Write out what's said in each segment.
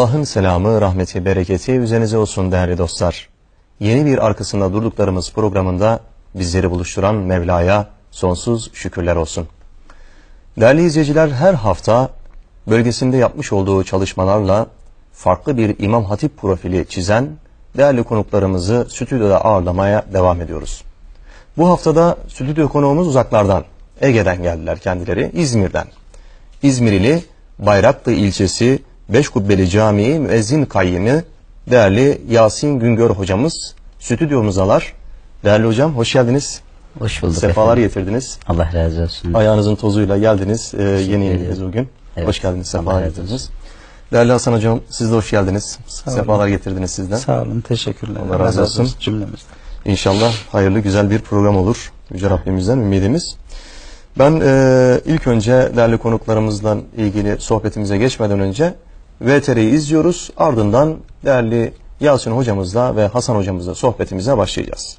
Allah'ın selamı, rahmeti, bereketi üzerinize olsun değerli dostlar. Yeni bir arkasında durduklarımız programında bizleri buluşturan Mevla'ya sonsuz şükürler olsun. Değerli izleyiciler her hafta bölgesinde yapmış olduğu çalışmalarla farklı bir İmam Hatip profili çizen değerli konuklarımızı stüdyoda ağırlamaya devam ediyoruz. Bu haftada stüdyo konuğumuz uzaklardan, Ege'den geldiler kendileri, İzmir'den. İzmirili Bayraklı ilçesi Beşkubbeli Camii Müezzin Kayyımı değerli Yasin Güngör hocamız stüdyomuzalar. Değerli hocam hoş geldiniz. Hoş bulduk Sefalar efendim. getirdiniz. Allah razı olsun. Ayağınızın tozuyla geldiniz. Ee, yeni yeniyiz bugün. Evet. Hoş geldiniz. Sefalar getirdiniz. Değerli Hasan hocam siz de hoş geldiniz. olun. Sefalar getirdiniz sizden. Sağ olun, teşekkürler. Allah razı olsun. cümlemizden. İnşallah hayırlı güzel bir program olur. Yüce Rabbimizden ümidimiz. Ben e, ilk önce değerli konuklarımızla ilgili sohbetimize geçmeden önce VTR'yi izliyoruz. Ardından değerli Yasin hocamızla ve Hasan hocamızla sohbetimize başlayacağız.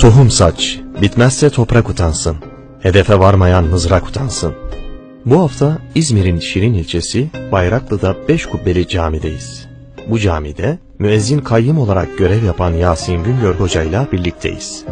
Tohum saç, bitmezse toprak utansın. Hedefe varmayan mızrak utansın. Bu hafta İzmir'in Şirin ilçesi Bayraklı'da Beş Kubbeli Cami'deyiz. Bu camide müezzin kayyım olarak görev yapan Yasin Güngör Hoca ile birlikteyiz.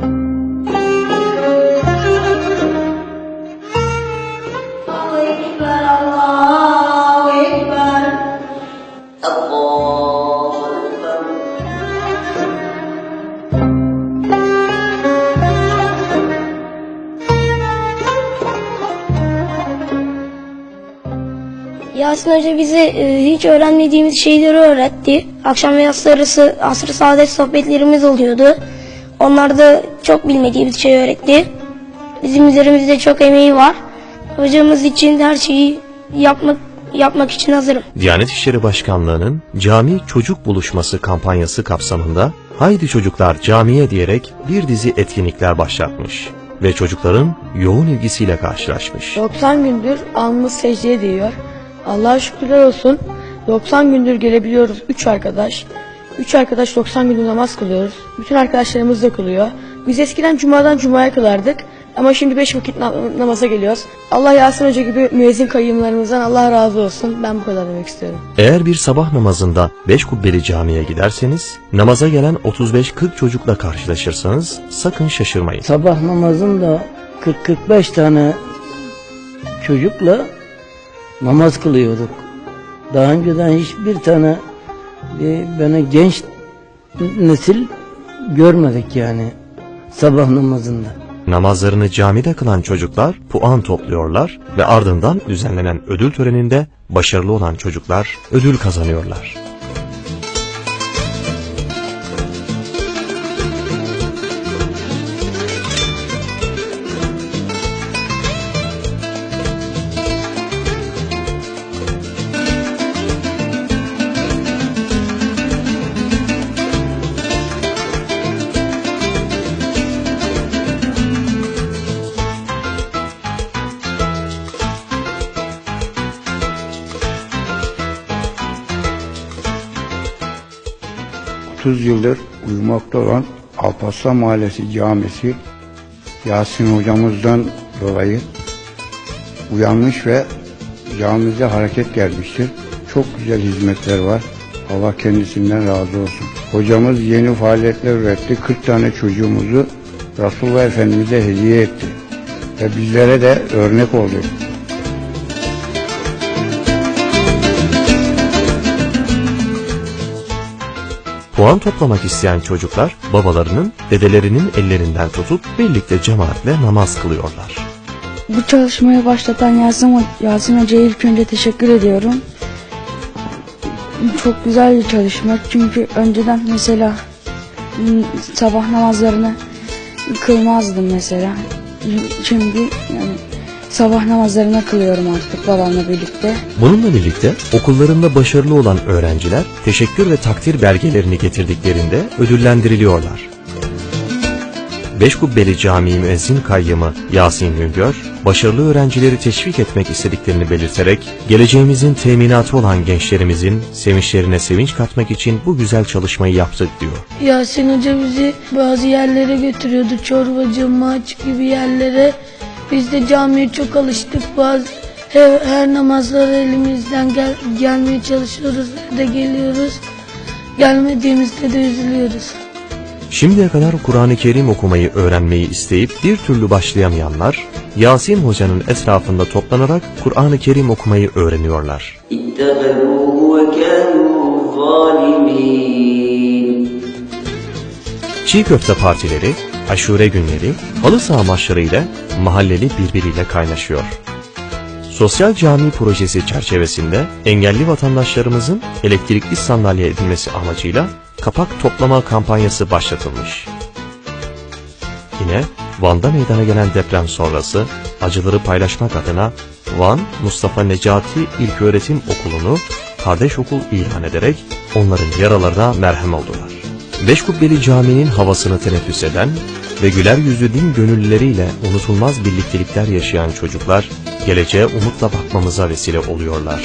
Yasin Hoca bize e, hiç öğrenmediğimiz şeyleri öğretti. Akşam ve yatsı arası asr-ı saadet sohbetlerimiz oluyordu. Onlarda çok bilmediğimiz şey öğretti. Bizim üzerimizde çok emeği var. Hocamız için her şeyi yapmak yapmak için hazırım. Diyanet İşleri Başkanlığı'nın cami çocuk buluşması kampanyası kapsamında Haydi Çocuklar Camiye diyerek bir dizi etkinlikler başlatmış ve çocukların yoğun ilgisiyle karşılaşmış. 90 gündür alnımız secdeye değiyor. Allah'a şükürler olsun. 90 gündür gelebiliyoruz 3 arkadaş. 3 arkadaş 90 gündür namaz kılıyoruz. Bütün arkadaşlarımız da kılıyor. Biz eskiden cumadan cumaya kılardık. Ama şimdi 5 vakit na- namaza geliyoruz. Allah Yasin Hoca gibi müezzin kayyımlarımızdan Allah razı olsun. Ben bu kadar demek istiyorum. Eğer bir sabah namazında beş kubbeli camiye giderseniz, namaza gelen 35-40 çocukla karşılaşırsanız sakın şaşırmayın. Sabah namazında 40-45 tane çocukla namaz kılıyorduk. Daha önceden hiçbir tane bir böyle genç nesil görmedik yani sabah namazında. Namazlarını camide kılan çocuklar puan topluyorlar ve ardından düzenlenen ödül töreninde başarılı olan çocuklar ödül kazanıyorlar. 30 yıldır uyumakta olan Alparslan Mahallesi Camisi Yasin hocamızdan dolayı uyanmış ve camimize hareket gelmiştir. Çok güzel hizmetler var. Allah kendisinden razı olsun. Hocamız yeni faaliyetler üretti. 40 tane çocuğumuzu Resulullah Efendimiz'e hediye etti. Ve bizlere de örnek oldu. Puan toplamak isteyen çocuklar babalarının, dedelerinin ellerinden tutup birlikte cemaatle namaz kılıyorlar. Bu çalışmayı başlatan Ho- Yasin Hoca'ya ilk önce teşekkür ediyorum. Çok güzel bir çalışma çünkü önceden mesela sabah namazlarını kılmazdım mesela. Şimdi yani sabah namazlarını kılıyorum artık babamla birlikte. Bununla birlikte okullarında başarılı olan öğrenciler teşekkür ve takdir belgelerini getirdiklerinde ödüllendiriliyorlar. Beşkubbeli Camii Müezzin Kayyımı Yasin Güngör, başarılı öğrencileri teşvik etmek istediklerini belirterek, geleceğimizin teminatı olan gençlerimizin sevinçlerine sevinç katmak için bu güzel çalışmayı yaptık diyor. Yasin Hoca bizi bazı yerlere götürüyordu. Çorbacı, maç gibi yerlere. Biz de camiye çok alıştık. Bazı her, her namazlara elimizden gel, gelmeye çalışıyoruz ve de geliyoruz. Gelmediğimizde de üzülüyoruz. Şimdiye kadar Kur'an-ı Kerim okumayı öğrenmeyi isteyip bir türlü başlayamayanlar, Yasin Hoca'nın etrafında toplanarak Kur'an-ı Kerim okumayı öğreniyorlar. Çiğ köfte partileri, aşure günleri, halı saha maçları ile mahalleli birbiriyle kaynaşıyor. Sosyal cami projesi çerçevesinde engelli vatandaşlarımızın elektrikli sandalye edilmesi amacıyla kapak toplama kampanyası başlatılmış. Yine Van'da meydana gelen deprem sonrası acıları paylaşmak adına Van Mustafa Necati İlköğretim Okulu'nu kardeş okul ilan ederek onların yaralarına merhem oldular. Beşkubbeli Camii'nin havasını teneffüs eden ve güler yüzlü din gönüllüleriyle unutulmaz birliktelikler yaşayan çocuklar geleceğe umutla bakmamıza vesile oluyorlar.